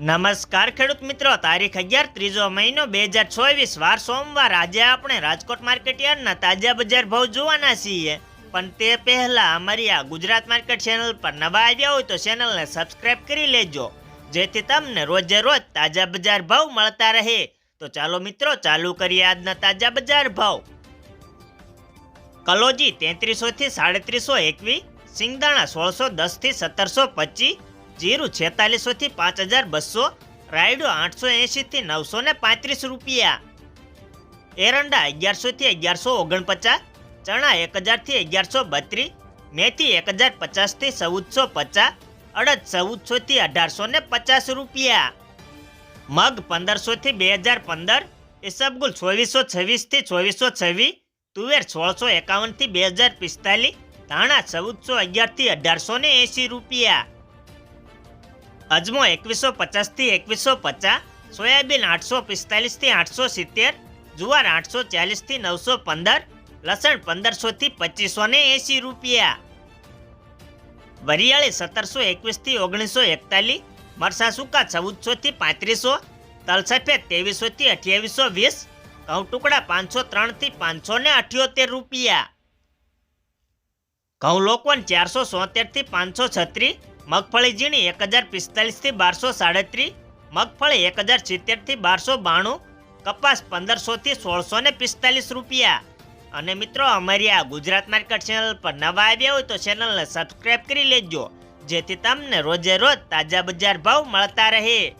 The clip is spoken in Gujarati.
નમસ્કાર ખેડૂત મિત્રો, તારીખ અગિયાર ત્રીજો મહિનો બે હજાર ચોવીસ, વાર સોમવાર. આજે આપણે રાજકોટ માર્કેટ યાર્ડના તાજા બજાર ભાવ જોવાના છીએ. પણ તે પહેલા અમારી આ ગુજરાત માર્કેટ ચેનલ પર નવા આવ્યા હોય તો ચેનલને સબસ્ક્રાઇબ કરી લેજો. જેથી તમને રોજે રોજ તાજા બજાર ભાવ મળતા રહે. તો ચાલો મિત્રો, ચાલુ કરીએ આજના તાજા બજાર ભાવ. કલોજી તેત્રીસો થી સાડત્રીસો એકવી, સિંગદાણા સોળસો દસથી સત્તરસો પચીસ જીરું છેતાલીસો થી પાંચ હજાર બસો, રાયડો આઠસો એંશી થી નવસો ને પાંત્રીસ રૂપિયા. એરંડા અગિયારસો થી અગિયારસો ઓગણપચાસ, ચણા એક હજારથી અગિયારસો બત્રીસ, મેથી એક હજાર પચાસથી ચૌદસો પચાસ, અડદ ચૌદસો થી અઢારસો ને પચાસ રૂપિયા. મગ પંદરસો થી બે હજાર પંદર ઇસબગુલ ચોવીસો છવ્વીસથી ચોવીસો છવ્વીસ, તુવેર સોળસો એકાવનથી બે હજાર પિસ્તાલીસ, ધાણા ચૌદસો અગિયારથી અઢારસો ને એંશી રૂપિયા. અજમો એકવીસો પચાસથી એકવીસો પચાસ, સોયાબીન આઠસો પિસ્તાલીસથી આઠસો સિત્તેર, જુવાર આઠસો ચાલીસથી નવસો પંદર, લસણ પંદરસોથી પચીસો ને એંસી રૂપિયા. વરિયાળી સત્તરસો એકવીસથી ઓગણીસો એકતાલીસ મરસા સૂકા ચૌદસોથી પાંત્રીસો તલ સફેદ ત્રેવીસો અઠ્યાવીસો વીસ, ઘઉં ટુકડા પાંચસો ત્રણથી પાંચસો ને અઠ્યોતેર રૂપિયા. ઘઉં લોકોન ચારસો સોતેરથી પાંચસો છત્રીસ મગફળી ઝીણી એક હજાર પિસ્તાલીસથી બારસો સાડત્રીસ, મગફળી એક હજાર સિત્તેરથી બારસો બાણું, કપાસ પંદરસોથી સોળસો ને પિસ્તાલીસ રૂપિયા. અને મિત્રો, અમારી આ ગુજરાત માર્કેટ ચેનલ પર નવા આવ્યા હોય તો ચેનલને સબસ્ક્રાઈબ કરી લેજો, જેથી તમને રોજે રોજ તાજા બજાર ભાવ મળતા રહે.